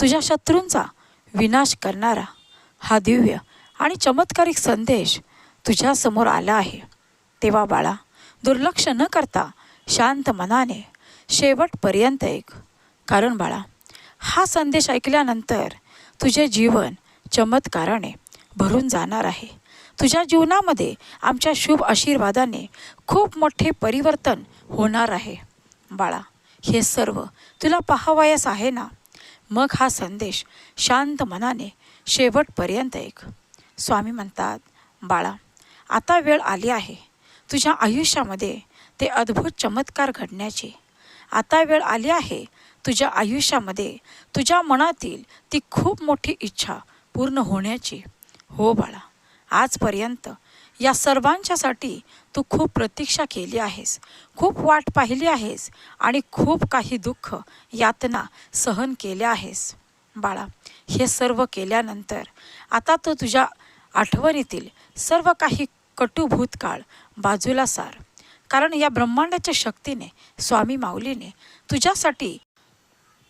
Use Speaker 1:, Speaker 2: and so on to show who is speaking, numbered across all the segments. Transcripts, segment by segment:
Speaker 1: तुझ्या शत्रूंचा विनाश करणारा हा दिव्य आणि चमत्कारिक संदेश तुझ्यासमोर आला आहे. तेव्हा बाळा दुर्लक्ष न करता शांत मनाने शेवटपर्यंत ऐक. कारण बाळा हा संदेश ऐकल्यानंतर तुझे जीवन चमत्काराने भरून जाणार आहे. तुझ्या जीवनामध्ये आमच्या शुभ आशीर्वादाने खूप मोठे परिवर्तन होणार आहे. बाळा हे सर्व तुला पाहावयास आहे ना? मग हा संदेश शांत मनाने शेवटपर्यंत ऐक. स्वामी म्हणतात बाळा आता वेळ आली आहे. तुझ्या आयुष्यामध्ये ते अद्भुत चमत्कार घडण्याची. आता वेळ आली आहे. तुझ्या आयुष्यामध्ये तुझ्या मनातील ती खूप मोठी इच्छा पूर्ण होण्याची. हो बाळा आजपर्यंत या सर्वांच्यासाठी तू खूप प्रतीक्षा केली आहेस. खूप वाट पाहिली आहेस आणि खूप काही दुःख यातना सहन केल्या आहेस. बाळा हे सर्व केल्यानंतर आता तू तुझ्या आठवणीतील सर्व काही कटू भूतकाळ बाजूला सार. कारण या ब्रह्मांडाच्या शक्तीने स्वामी माऊलीने तुझ्यासाठी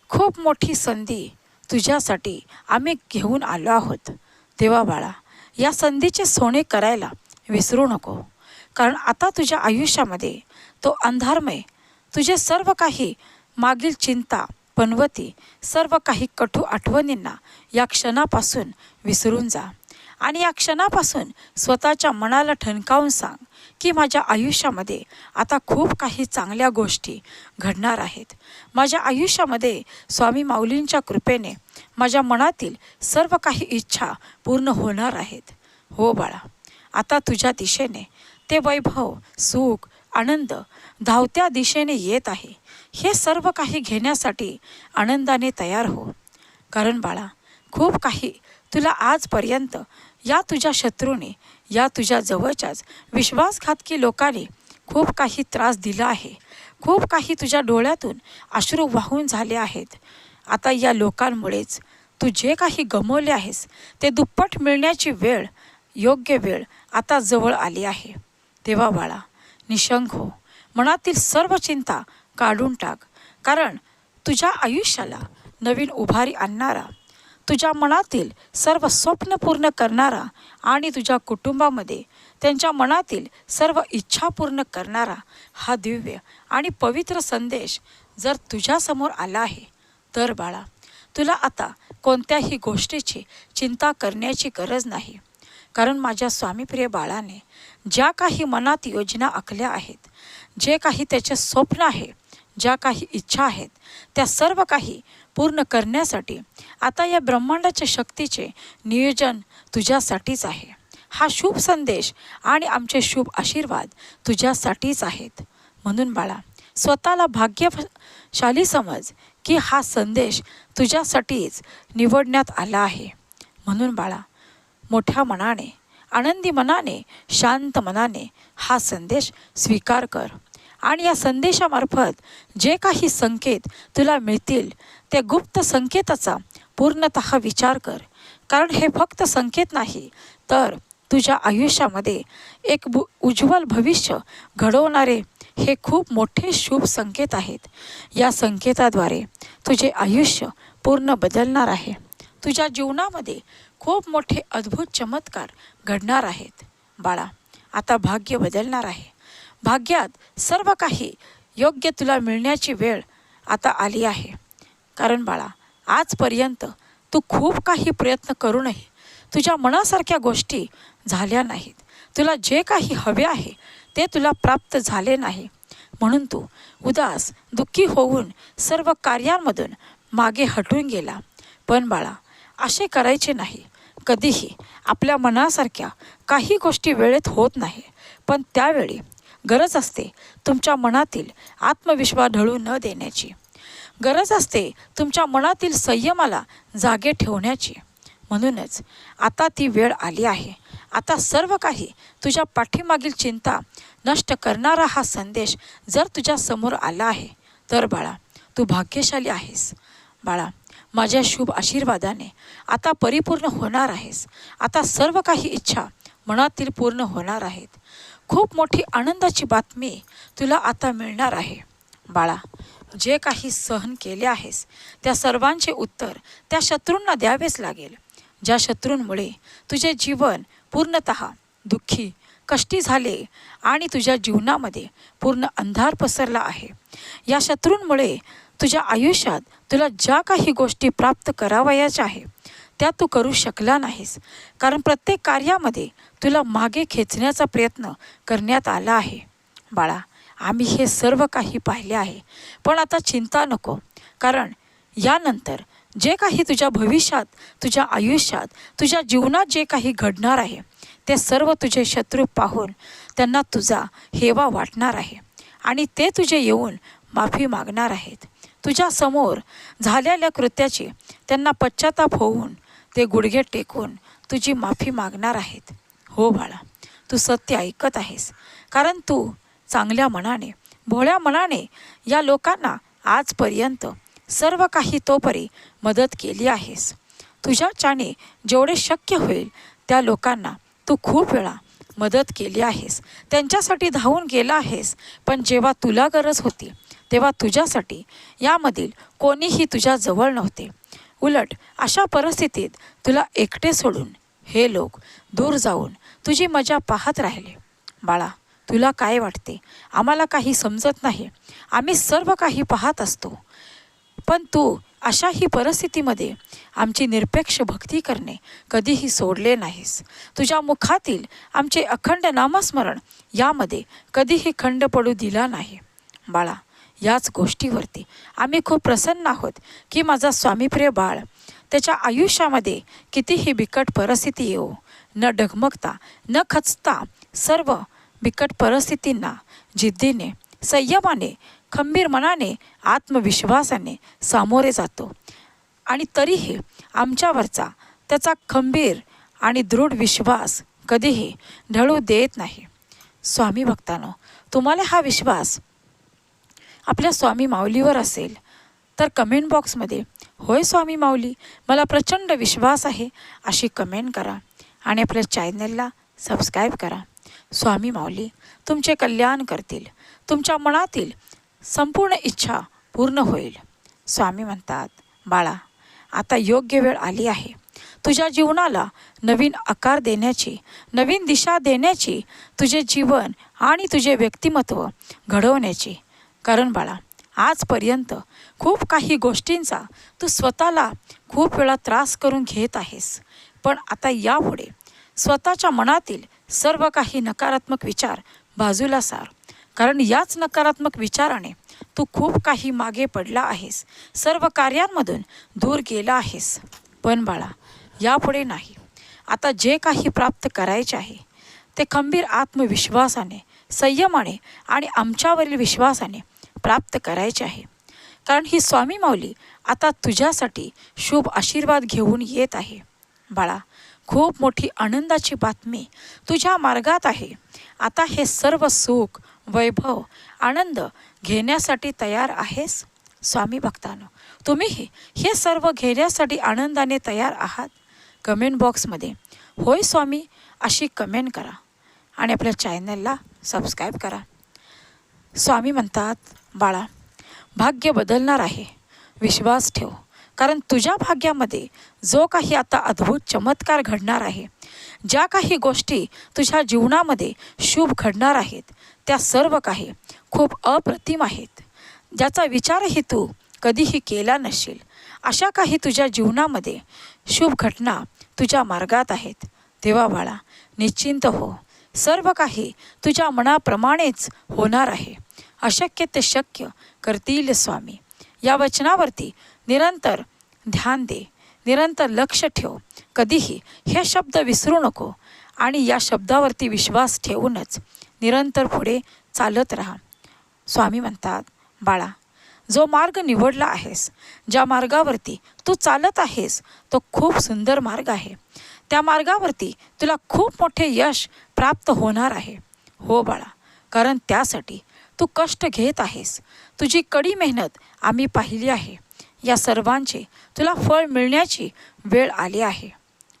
Speaker 1: खूप मोठी संधी तुझ्यासाठी आम्ही घेऊन आलो आहोत. तेव्हा बाळा या संधीचे सोने करायला विसरू नको. कारण आता तुझ्या आयुष्यामध्ये तो अंधारमय तुझे सर्व काही मागील चिंता पनवती सर्व काही कठू आठवणींना या क्षणापासून विसरून जा. आणि या क्षणापासून स्वतःच्या मनाला ठणकावून सांग की माझ्या आयुष्यामध्ये आता खूप काही चांगल्या गोष्टी घडणार आहेत. माझ्या आयुष्यामध्ये स्वामी माऊलींच्या कृपेने माझ्या मनातील सर्व काही इच्छा पूर्ण होणार आहेत. हो बाळा. आता तुझ्या दिशेने. ते वैभव सुख आनंद धावत्या दिशेने येत आहे. हे सर्व काही घेण्यासाठी आनंदाने तयार हो. कारण बाळा खूप काही तुला आजपर्यंत या तुझ्या शत्रूने या तुझ्या जवळच्याच विश्वासघातकी लोकांनी खूप काही त्रास दिला आहे. खूप काही तुझ्या डोळ्यातून अश्रू वाहून झाले आहेत. आता या लोकांमुळेच तू जे काही गमवले आहेस ते दुप्पट मिळण्याची वेळ योग्य वेळ आता जवळ आली आहे. तेव्हा बाळा निशंक हो. मनातील सर्व चिंता काढून टाक. कारण तुझ्या आयुष्याला नवीन उभारी आणणारा तुझ्या मनातील सर्व स्वप्न पूर्ण करणारा आणि तुझ्या कुटुंबामध्ये त्यांच्या मनातील सर्व इच्छा पूर्ण करणारा हा दिव्य आणि पवित्र संदेश जर तुझ्यासमोर आला आहे तर बाळा तुला आता कोणत्याही गोष्टीची चिंता करण्याची गरज नाही. कारण माझ्या स्वामीप्रिय बाळाने ज्या काही मनात योजना आखल्या आहेत जे काही त्याचे स्वप्न आहे ज्या काही इच्छा आहेत त्या सर्व काही पूर्ण करण्यासाठी आता या ब्रह्मांडाच्या शक्तीचे नियोजन तुझ्यासाठीच आहे. हा शुभ संदेश आणि आमचे शुभ आशीर्वाद तुझ्यासाठीच आहेत. म्हणून बाळा स्वतःला भाग्यशाली समज की हा संदेश तुझ्यासाठीच निवडण्यात आला आहे. म्हणून बाळा मोठ्या मनाने आनंदी मनाने शांत मनाने हा संदेश स्वीकार कर. आणि या संदेशामार्फत जे काही संकेत तुला मिळतील त्या गुप्त संकेताचा पूर्णत विचार कर. कारण हे फक्त संकेत नाही तर तुझ्या आयुष्यामध्ये एक बु उज्ज्वल भविष्य घडवणारे हे खूप मोठे शुभ संकेत आहेत. या संकेताद्वारे तुझे आयुष्य पूर्ण बदलणार आहे. तुझ्या जीवनामध्ये खूप मोठे अद्भुत चमत्कार घडणार आहेत. बाळा आता भाग्य बदलणार आहे. भाग्यात सर्व काही योग्य तुला मिळण्याची वेळ आता आली आहे. कारण बाळा आजपर्यंत तू खूप काही प्रयत्न करूनही तुझ्या मनासारख्या गोष्टी झाल्या नाहीत. तुला जे काही हवे आहे ते तुला प्राप्त झाले नाही. म्हणून तू उदास दुःखी होऊन सर्व कार्यांमधून मागे हटून गेला. पण बाळा असे करायचे नाही. कधीही आपल्या मनासारख्या काही गोष्टी वेळेत होत नाही. पण त्यावेळी गरज असते तुमच्या मनातील आत्मविश्वास ढळू न देण्याची. गरज असते तुमच्या मनातील संयमाला जागे ठेवण्याची. म्हणूनच आता ती वेळ आली आहे. आता सर्व काही तुझ्या पाठीमागील चिंता नष्ट करणारा हा संदेश जर तुझ्या समोर आला आहे तर बाळा तू भाग्यशाली आहेस. बाळा माझ्या शुभ आशीर्वादाने. आता परिपूर्ण होणार आहेस. आता सर्व काही इच्छा मनातील पूर्ण होणार आहेत. खूप मोठी आनंदाची बातमी तुला आता मिळणार आहे. बाळा जे काही सहन केले आहेस त्या सर्वांचे उत्तर त्या शत्रूंना द्यावेच लागेल. ज्या शत्रूंमुळे तुझे जीवन पूर्णत दुःखी कष्टी झाले आणि तुझ्या जीवनामध्ये पूर्ण अंधार पसरला आहे. या शत्रूंमुळे तुझ्या आयुष्यात तुला ज्या काही गोष्टी प्राप्त करावयाच्या आहे त्या तू करू शकला नाहीस. कारण प्रत्येक कार्यामध्ये तुला मागे खेचण्याचा प्रयत्न करण्यात आला आहे. बाळा आम्ही हे सर्व काही पाहिले आहे. पण आता चिंता नको. कारण यानंतर जे काही तुझ्या भविष्यात तुझ्या आयुष्यात तुझ्या जीवनात जे काही घडणार आहे ते सर्व तुझे शत्रू पाहून त्यांना तुझा हेवा वाटणार आहे. आणि ते तुझे येऊन माफी मागणार आहेत. तुझ्या समोर झालेल्या कृत्याची त्यांना पश्चाताप होऊन ते गुडघे टेकून तुझी माफी मागणार आहेत. हो बाळा तू सत्य ऐकत आहेस. कारण तू चांगल्या मनाने भोळ्या मनाने या लोकांना आजपर्यंत सर्व काही तोपरी मदत केली आहेस. तुझ्याच्याने जेवढे शक्य होईल त्या लोकांना तू खूप वेळा मदत केली आहेस. त्यांच्यासाठी धावून गेला आहेस पण जेव्हा तुला गरज होती तेव्हा तुझ्यासाठी यामधील कोणीही तुझ्या जवळ नव्हते. उलट अशा परिस्थितीत तुला एकटे सोडून हे लोक दूर जाऊन तुझी मजा पाहत राहिले. बाळा तुला काय वाटते? आम्हाला काही समजत नाही. आम्ही सर्व काही पाहत असतो. पण तू अशाही परिस्थितीमध्ये आमची निरपेक्ष भक्ती करणे कधीही सोडले नाहीस. तुझ्या मुखातील आमचे अखंड नामस्मरण यामध्ये कधीही खंड पडू दिला नाही. बाळा याच गोष्टीवरती आम्ही खूप प्रसन्न आहोत की माझा स्वामीप्रिय बाळ त्याच्या आयुष्यामध्ये कितीही बिकट परिस्थिती येऊ न डगमगता न खचता सर्व बिकट परिस्थितींना जिद्दीने संयमाने खंबीर मनाने आत्मविश्वासाने सामोरे जातो. आणि तरीही आमच्यावरचा त्याचा खंबीर आणि दृढ विश्वास कधीही ढळू देत नाही. स्वामी भक्तानो तुम्हाला हा विश्वास आपल्या स्वामी माऊलीवर असेल तर कमेंट बॉक्समध्ये होय स्वामी माऊली मला प्रचंड विश्वास आहे अशी कमेंट करा आणि आपल्या चॅनलला सबस्क्राईब करा. स्वामी माऊली तुमचे कल्याण करतील तुमच्या मनातील संपूर्ण इच्छा पूर्ण होईल. स्वामी म्हणतात बाळा आता योग्य वेळ आली आहे. तुझ्या जीवनाला नवीन आकार देण्याची नवीन दिशा देण्याची तुझे जीवन आणि तुझे व्यक्तिमत्व घडवण्याची. कारण बाळा आजपर्यंत खूप काही गोष्टींचा तू स्वतःला खूप वेळा त्रास करून घेत आहेस. पण आता यापुढे स्वतःच्या मनातील सर्व काही नकारात्मक विचार बाजूला सार. कारण याच नकारात्मक विचाराने तू खूप काही मागे पडला आहेस. सर्व कार्यांमधून दूर गेला आहेस. पण बाळा यापुढे नाही. आता जे काही प्राप्त करायचे आहे ते खंबीर आत्मविश्वासाने संयमाने आणि आमच्यावरील विश्वासाने प्राप्त करायचे आहे. कारण ही स्वामी माऊली आता तुझ्यासाठी शुभ आशीर्वाद घेऊन येत आहे. बाळा खूप मोठी आनंदाची बातमी तुझ्या मार्गात आहे. आता हे सर्व सुख वैभव आनंद घेण्यासाठी तयार आहेस? स्वामी भक्तानो तुम्हीही हे सर्व घेण्यासाठी आनंदाने तयार आहात? कमेंट बॉक्समध्ये. होय स्वामी अशी कमेंट करा आणि आपल्या चॅनलला सबस्क्राईब करा. स्वामी म्हणतात बाळा भाग्य बदलणार आहे. विश्वास ठेव. कारण तुझ्या भाग्यामध्ये जो काही आता अद्भुत चमत्कार घडणार आहे ज्या काही गोष्टी तुझ्या जीवनामध्ये शुभ घडणार आहेत त्या सर्व काही खूप अप्रतिम आहेत. ज्याचा विचारही तू कधीही केला नसशील अशा काही तुझ्या जीवनामध्ये शुभ घटना तुझ्या मार्गात आहेत. तेव्हा बाळा निश्चिंत हो. सर्व काही तुझ्या मनाप्रमाणेच होणार आहे. अशक्य ते शक्य करतील स्वामी. या वचनावरती निरंतर ध्यान दे. निरंतर लक्ष ठेव. कधीही हे शब्द विसरू नको आणि या शब्दावरती विश्वास ठेवूनच निरंतर पुढे चालत राहा. स्वामी म्हणतात बाळा जो मार्ग निवडला आहेस ज्या मार्गावरती तू चालत आहेस तो खूप सुंदर मार्ग आहे. त्या मार्गावरती तुला खूप मोठे यश प्राप्त होणार आहे. हो बाळा कारण त्यासाठी तू कष्ट घेत आहेस. तुझी कडी मेहनत आम्ही पाहिली आहे. या सर्वांचे तुला फळ मिळण्याची वेळ आली आहे.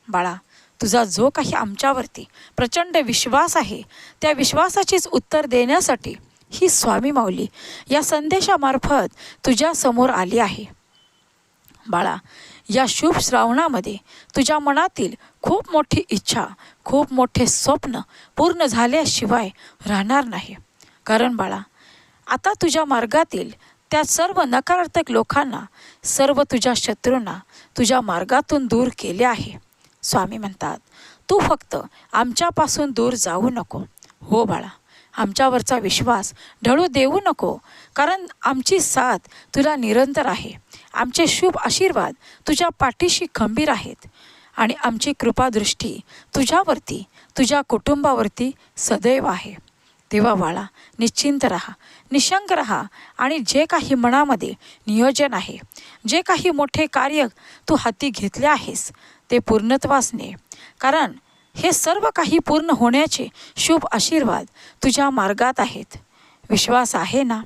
Speaker 1: बाळा तुझा जो काही आमच्यावरती. प्रचंड विश्वास आहे. त्या विश्वासाचीच उत्तर देण्यासाठी ही स्वामी माऊली या संदेशामार्फत तुझ्यासमोर आली आहे. बाळा या शुभ श्रावणामध्ये तुझ्या मनातील खूप मोठी इच्छा खूप मोठे स्वप्न पूर्ण झाल्याशिवाय राहणार नाही. कारण बाळा आता तुझ्या मार्गातील त्या सर्व नकारात्मक लोकांना सर्व तुझ्या शत्रूंना तुझ्या मार्गातून दूर केले आहे. स्वामी म्हणतात तू फक्त आमच्यापासून दूर जाऊ नको. हो बाळा आमच्यावरचा विश्वास ढळू देऊ नको कारण आमची साथ तुला निरंतर आहे. आमचे शुभ आशीर्वाद तुझ्या पाठीशी खंबीर आहेत आणि आमची कृपादृष्टी तुझ्यावरती तुझ्या कुटुंबावरती सदैव आहे. तेव्हा बाळा निश्चिंत राहा निशंक राहा आणि जे काही मनामध्ये नियोजन आहे जे काही मोठे कार्य तू हाती घेतले आहेस ते पूर्णत्वास ने कारण हे सर्व काही पूर्ण होण्याचे शुभ आशीर्वाद तुझ्या मार्गात आहेत. विश्वास आहे ना?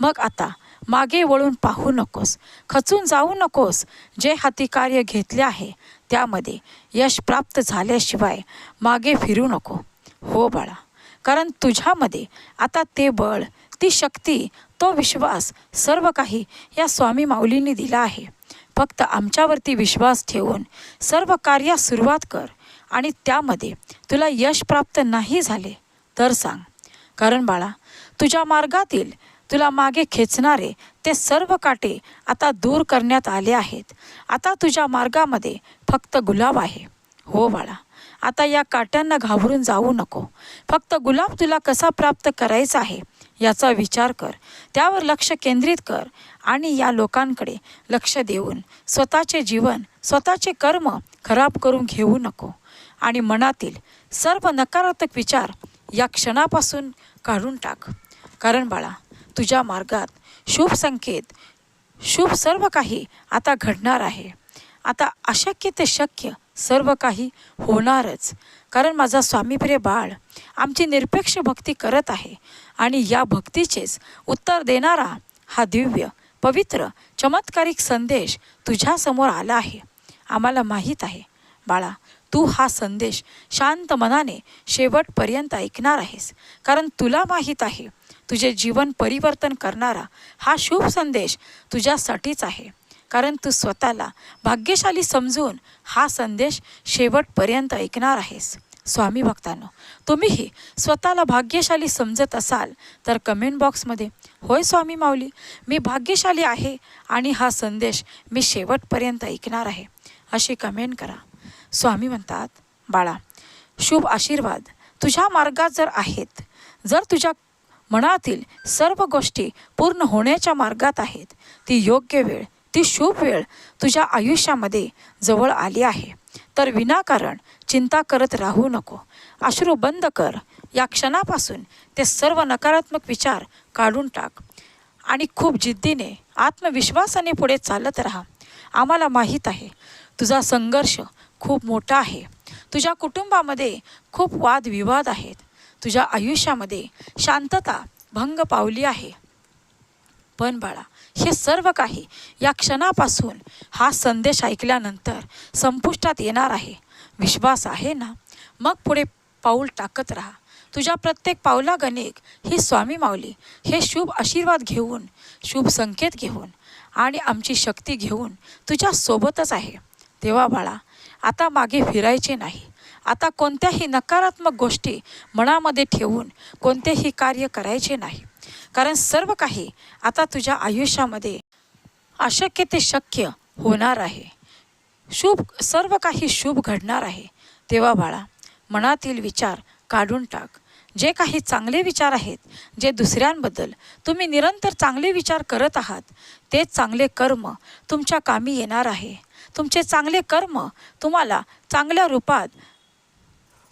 Speaker 1: मग आता मागे वळून पाहू नकोस. खचून जाऊ नकोस. जे हाती कार्य घेतले आहे त्यामध्ये यश प्राप्त झाल्याशिवाय मागे फिरू नको. हो बाळा. कारण तुझ्यामध्ये आता ते बळ ती शक्ती तो विश्वास सर्व काही या स्वामी माऊलींनी दिला आहे. फक्त आमच्यावरती विश्वास ठेवून सर्व कार्यास सुरुवात कर आणि त्यामध्ये तुला यश प्राप्त नाही झाले तर सांग. कारण बाळा तुझ्या मार्गातील तुला मागे खेचणारे ते सर्व काटे आता दूर करण्यात आले आहेत. आता तुझ्या मार्गामध्ये फक्त गुलाब आहे. हो बाळा आता या काट्यांना घाबरून जाऊ नको. फक्त गुलाब तुला कसा प्राप्त करायचा आहे याचा विचार कर. त्यावर लक्ष केंद्रित कर आणि या लोकांकडे लक्ष देऊन स्वतःचे जीवन स्वतःचे कर्म खराब करून घेऊ नको. आणि मनातील सर्व नकारात्मक विचार या क्षणापासून काढून टाक. कारण बाळा तुझ्या मार्गात शुभ संकेत शुभ सर्व काही आता घडणार आहे. आता अशक्य ते शक्य सर्व काही होणारच. कारण माझा स्वामीप्रिय बाळ आमची निरपेक्ष भक्ती करत आहे आणि या भक्तीचेच उत्तर देणारा हा दिव्य पवित्र चमत्कारिक संदेश तुझ्यासमोर आला आहे. आम्हाला माहीत आहे. बाळा तू हा संदेश शांत मनाने शेवटपर्यंत ऐकणार आहेस. कारण तुला माहीत आहे तुझे जीवन परिवर्तन करणारा हा शुभ संदेश तुझ्यासाठीच आहे. कारण तू स्वतःला भाग्यशाली समजून हा संदेश शेवटपर्यंत ऐकणार आहेस. स्वामी भक्तांनो तुम्हीही स्वतःला भाग्यशाली समजत असाल तर कमेंट बॉक्समध्ये होय स्वामी माऊली मी भाग्यशाली आहे आणि हा संदेश मी शेवटपर्यंत ऐकणार आहे. अशी कमेंट करा. स्वामी म्हणतात बाळा शुभ आशीर्वाद. तुझ्या मार्गात जर आहेत जर तुझ्या मनातील सर्व गोष्टी पूर्ण होण्याच्या मार्गात आहेत ती योग्य वेळ ती शुभ वेळ तुझ्या आयुष्यामध्ये जवळ आली आहे. तर विनाकारण चिंता करत राहू नको. अश्रू बंद कर. या क्षणापासून ते सर्व नकारात्मक विचार काढून टाक आणि खूप जिद्दीने आत्मविश्वासाने पुढे चालत राहा. आम्हाला माहीत आहे तुझा संघर्ष खूप मोठा आहे. तुझ्या कुटुंबामध्ये खूप वादविवाद आहेत. तुझ्या आयुष्यामध्ये शांतता भंग पावली आहे. पण बाळा हे सर्व काही या क्षणापासून हा संदेश ऐकल्यानंतर संपुष्टात येणार आहे. विश्वास आहे ना? मग पुढे पाऊल टाकत राहा. तुझ्या प्रत्येक पावलागणिक ही स्वामी माऊली हे शुभ आशीर्वाद घेऊन शुभ संकेत घेऊन आणि आमची शक्ती घेऊन तुझ्या सोबतच आहे. तेव्हा बाळा आता मागे फिरायचे नाही. आता कोणत्याही नकारात्मक गोष्टी मनामध्ये ठेवून कोणतेही कार्य करायचे नाही. कारण सर्व काही आता तुझ्या आयुष्यामध्ये अशक्य ते शक्य होणार आहे. शुभ सर्व काही शुभ घडणार आहे. तेव्हा बाळा मनातील विचार काढून टाक. जे काही चांगले विचार आहेत जे दुसऱ्यांबद्दल तुम्ही निरंतर चांगले विचार करत आहात तेच चांगले कर्म तुमच्या कामी येणार आहे. तुमचे चांगले कर्म तुम्हाला चांगल्या रूपात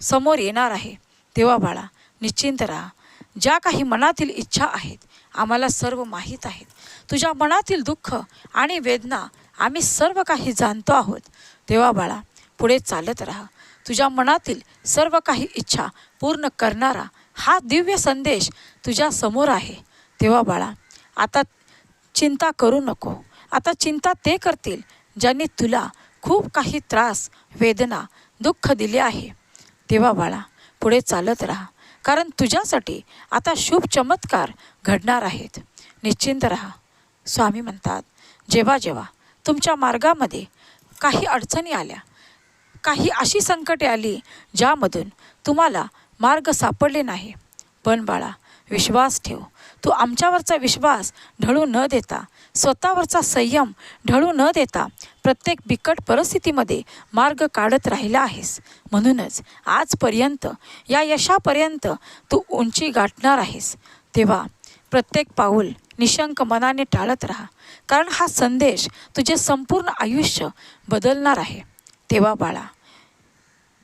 Speaker 1: समोर येणार आहे. तेव्हा बाळा निश्चिंत राहा. ज्या काही मनातील इच्छा आहेत आम्हाला सर्व माहीत आहेत. तुझ्या मनातील दुःख आणि वेदना आम्ही सर्व काही जाणतो आहोत. तेव्हा बाळा पुढे चालत राहा. तुझ्या मनातील सर्व काही इच्छा पूर्ण करणारा हा दिव्य संदेश तुझ्या समोर आहे. तेव्हा बाळा आता चिंता करू नको. आता चिंता ते करतील ज्यांनी तुला खूप काही त्रास वेदना दुःख दिले आहे. तेव्हा बाळा पुढे चालत राहा. कारण तुझ्यासाठी आता शुभ चमत्कार घडणार आहेत. निश्चिंत राहा. स्वामी म्हणतात जेव्हा जेव्हा तुमच्या मार्गामध्ये काही अडचणी आल्या काही अशी संकटे आली ज्यामधून तुम्हाला मार्ग सापडले नाही. पण बाळा विश्वास ठेव. तू आमच्यावरचा विश्वास ढळू न देता स्वतःवरचा संयम ढळू न देता प्रत्येक बिकट परिस्थितीमध्ये मार्ग काढत राहिला आहेस. म्हणूनच आजपर्यंत या यशापर्यंत तू उंची गाठणार आहेस. तेव्हा प्रत्येक पाऊल निशंक मनाने टाळत राहा कारण हा संदेश तुझे संपूर्ण आयुष्य बदलणार आहे. तेव्हा बाळा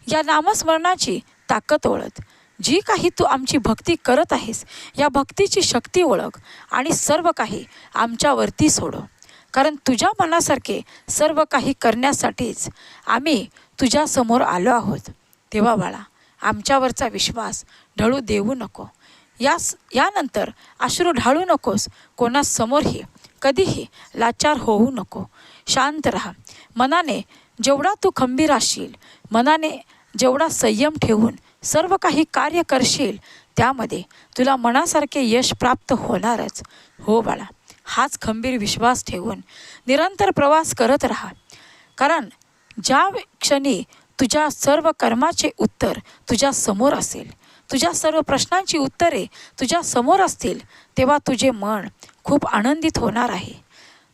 Speaker 1: या नामस्मरणाची ताकद ओळख. जी काही तू आमची भक्ती करत आहेस या भक्तीची शक्ती ओळख आणि सर्व काही आमच्यावरती सोडव. कारण तुझ्या मनासारखे सर्व काही करण्यासाठीच आम्ही तुझ्यासमोर आलो आहोत. तेव्हा बाळा आमच्यावरचा विश्वास ढळू देऊ नको. यास यानंतर अश्रू ढाळू नकोस कोणासमोरही कधीही लाचार होऊ नको. शांत राहा. मनाने जेवढा तू खंबीर असशील मनाने जेवढा संयम ठेवून सर्व काही कार्य करशील त्यामध्ये तुला मनासारखे यश प्राप्त होणारच. हो बाळा हाच खंबीर विश्वास ठेवून निरंतर प्रवास करत राहा. कारण ज्या क्षणी तुझ्या सर्व कर्माचे उत्तर तुझ्या समोर असेल तुझ्या सर्व प्रश्नांची उत्तरे तुझ्या समोर असतील तेव्हा तुझे मन खूप आनंदित होणार आहे.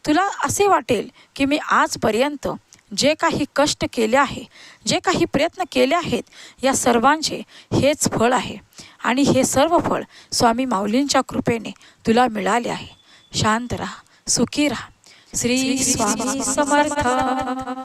Speaker 1: तुला असे वाटेल की मी आजपर्यंत जे काही कष्ट केले आहे जे काही प्रयत्न केले आहेत या सर्वांचे हेच फळ आहे. आणि हे सर्व फळ स्वामी माऊलींच्या कृपेने तुला मिळाले आहे. शांत राहा सुखी राहा. श्री स्वामी समर्थ.